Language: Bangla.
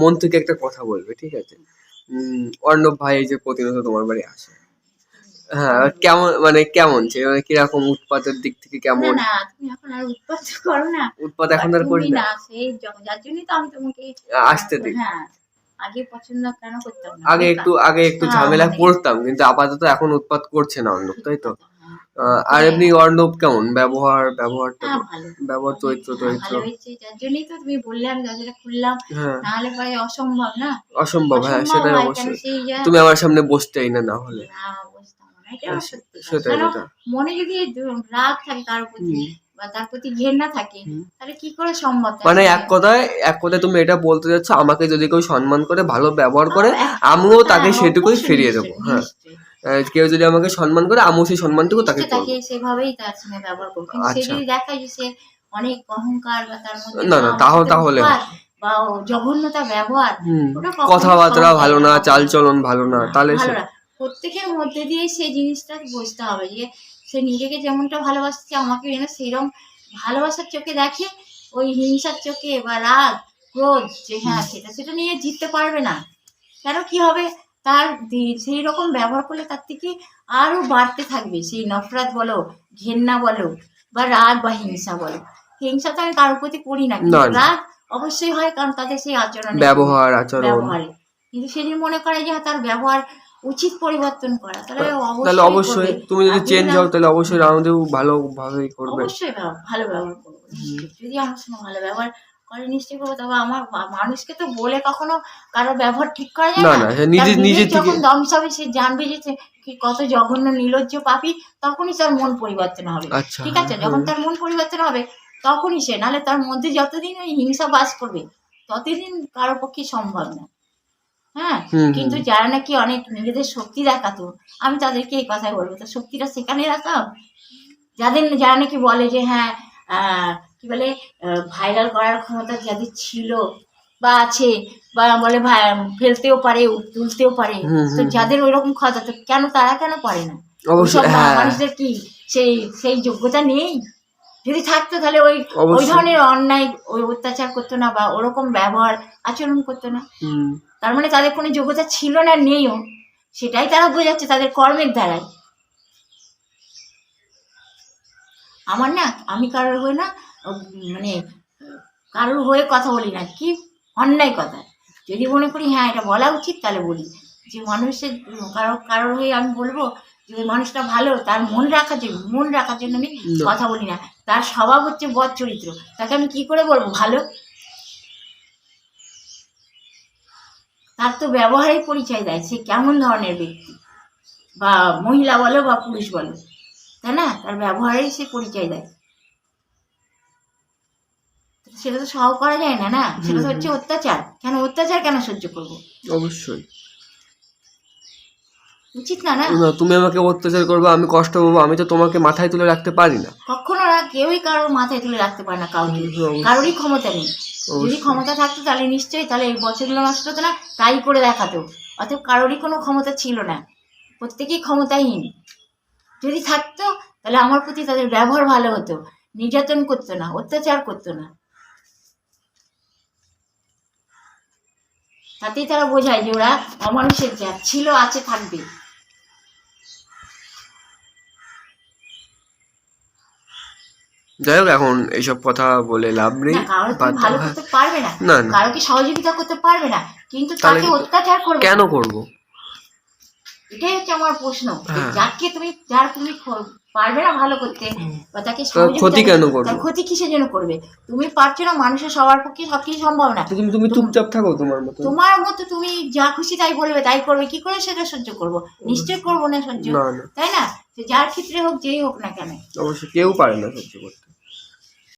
মন থেকে একটা কথা বলবে ঠিক আছে? উম, অর্ণব ভাই এই যে প্রতিনিয়ত তোমার বাড়ি আসে। হ্যাঁ কেমন মানে কেমন সে মানে কীরকম উৎপাতের দিক থেকে কেমন? না তুমি এখন আর উৎপাত করো না। উৎপাত এখন আর করি না। সেই যার জন্যই তো আমি তোমাকে আসতে দিই। হ্যাঁ আগে পছন্দ কেন করতাম আগে একটু আগে একটু হ্যাঁ, ঝামেলা মানে- করতাম কিন্তু আপাতত এখন উৎপাত করছে না অর্ণব তাই তো? আর এমনি অর্ণব কেমন? ব্যবহার হ্যাঁ, ব্যবহার চরিত্র হ্যাঁ, চরিত্র। যার জন্যই তো তুমি দরজাটা খুললাম হ্যাঁ। নাহলে অসম্ভব না? অসম্ভব হ্যাঁ সেটাই অবশ্যই। তুমি আমার সামনে বসতেই না না হলে হ্যাঁ। সেটাই মনে যদি রাগ থাকে তার প্রতি বা তার প্রতি ঘেন্না থাকে তাহলে কি করে সম্ভব মানে এক কথায় এক কথায় তুমি এটা বলতে যাচ্ছ আমাকে যদি কেউ সম্মান করে ভালো ব্যবহার করে হ্যাঁ, আমিও তাকে হ্যাঁ, সেটুকুই ফিরিয়ে দেবো হ্যাঁ। কেউ যদি আমাকে সম্মান করে আমিও সেই সম্মানটুকু তাকে তাকে সেভাবেই তার সঙ্গে ব্যবহার করব। সে আচ্ছা। যদি দেখায় যে সে অনেক অহংকার বা তার মধ্যে না, না, তাহলে- তাহলে বা জঘন্যতা ব্যবহার ওটা কথাবার্তা ভালো না। চালচলন ভালো না তাহলে প্রত্যেকের মধ্যে দিয়ে সেই জিনিসটা বুঝতে হবে যে সে নিজেকে যেমনটা ভালোবাসছে আমাকে যেন সেইরকম ভালোবাসার চোখে দেখে ওই হিংসার চোখে বা রাগ ক্রোধ যে হ্যাঁ সেটা সেটা নিয়ে জিততে পারবে না। কেন কি হবে? তার সেই রকম ব্যবহার করলে তার থেকে আরও বাড়তে থাকবে। সেই নফরত বলো ঘেন্না বলো বা রাগ বা হিংসা বলো। হিংসা তো আমি কারোর প্রতি করি না। রাগ অবশ্যই হয় কারণ তাদের সেই আচরণ। ব্যবহার আচরণ। ব্যবহারে। কিন্তু সে যদি মনে করে যে হ্যাঁ, তার ব্যবহার উচিত পরিবর্তন করা তাহলে অবশ্যই তুমি যদি চেঞ্জ হও তাহলে অবশ্যই আমাদেরও ভালোভাবেই করবে। অবশ্যই ভালো ব্যবহার করব। যদি আমার সঙ্গে ভালো ব্যবহার করে নিশ্চয়ই করব তবে আমার মানুষকে তো বলে কখনো কারও ব্যবহার ঠিক করা যায় না নিজে নিজে যখন দম সবে সে জানবে যে কত জঘন্য নির্লজ্জ পাপি তখনই তার মন পরিবর্তন হবে। আচ্ছা ঠিক আছে? হ্যাঁ, যখন তার মন পরিবর্তন হবে তখনই সে নাহলে তার মধ্যে যতদিন ওই হিংসা বাস করবে ততদিন কারও পক্ষে সম্ভব না। হ্যাঁ। কিন্তু যারা নাকি অনেক নিজেদের শক্তি দেখাতো আমি তাদেরকে এই কথাই বলব তো শক্তিটা সেখানে রাখাও যাদের যারা নাকি বলে যে হ্যাঁ আহ, কি বলে ভাইরাল করার ক্ষমতা যাদের ছিল বা আছে বা বলে ফেলতেও পারে তুলতেও পারে তো যাদের ওইরকম ক্ষমতা তো কেন তারা কেন পারে না? অবশ্যই হ্যাঁ। মানুষদের কি সেই সেই যোগ্যতা নেই? যদি থাকতো তাহলে ওই ওই ধরনের অন্যায় ওই অত্যাচার করতো না বা ওরকম ব্যবহার আচরণ করতো না। তার মানে তাদের কোনো যোগ্যতা ছিল না নেইও। সেটাই তারা বোঝাচ্ছে তাদের কর্মের দ্বারাই। আমার না আমি কারোর হয়ে না মানে কারোর হয়ে কথা বলি না কি অন্যায় কথা। যদি মনে করি হ্যাঁ এটা বলা উচিত তাহলে বলি। যে মানুষের কারও কারোর হয়ে আমি বলব যে ওই মানুষটা ভালো তার মন রাখার জন্য মন রাখার জন্য আমি কথা বলি না। তার স্বভাব হচ্ছে বদ চরিত্র। তাকে আমি কি করে বলব ভালো? তার তো ব্যবহারেই পরিচয় দেয় সে কেমন ধরনের ব্যক্তি? বা মহিলা বলো বা পুরুষ বলো তাই না? তার ব্যবহারেই সে পরিচয় দেয়। সেটা তো সহ করা যায় না না? সেটা তো হচ্ছে অত্যাচার। কেন অত্যাচার কেন সহ্য করব? অবশ্যই। উচিত না না? তুমি আমাকে অত্যাচার করবে আমি কষ্ট পাবো আমি তো তোমাকে মাথায় তুলে রাখতে পারি না। কখনো না কেউই কারোর মাথায় তুলে রাখতে পারে না কাউকে। কারোরই ক্ষমতা নেই। যদি ক্ষমতা থাকতো তাহলে নিশ্চয়ই তাহলে এই বছরগুলো নষ্ট হতো না তাই করে দেখাতো। অতএব কারোরই কোনো ক্ষমতা ছিল না। প্রত্যেকেই ক্ষমতাহীন। যদি থাকতো তাহলে আমার প্রতি তাদের ব্যবহার ভালো হতো। নির্যাতন করতো না অত্যাচার করতো না। তাতেই তারা বোঝায় যে ওরা অমানুষের জাত ছিল আছে থাকবে। যাই হোক এখন এইসব কথা বলে লাভ নেই ভালো। করতে পারবে না। না কারোকে সহযোগিতা করতে পারবে না কিন্তু তাকে অত্যাচার করবে। কেন করব? এটাই হচ্ছে আমার প্রশ্ন। হ্যাঁ। যাকে তুমি যার তুমি পারবে না ভালো করতে। বা তাকে ক্ষতি কেন করবে? ক্ষতি কিসের জন্য করবে? তুমি পারছ না মানুষের সবার পক্ষে সবকিছু সম্ভব না। তুমি তুমি চুপচাপ থাকো তোমার মতো। তোমার মতো তুমি যা খুশি তাই বলবে তাই করবে। কি করে সেটা সহ্য করব? নিশ্চয় করব না সহ্য। তাই না? যার ক্ষেত্রে হোক যেই হোক না কেন। অবশ্যই কেউ পারে না সহ্য করতে।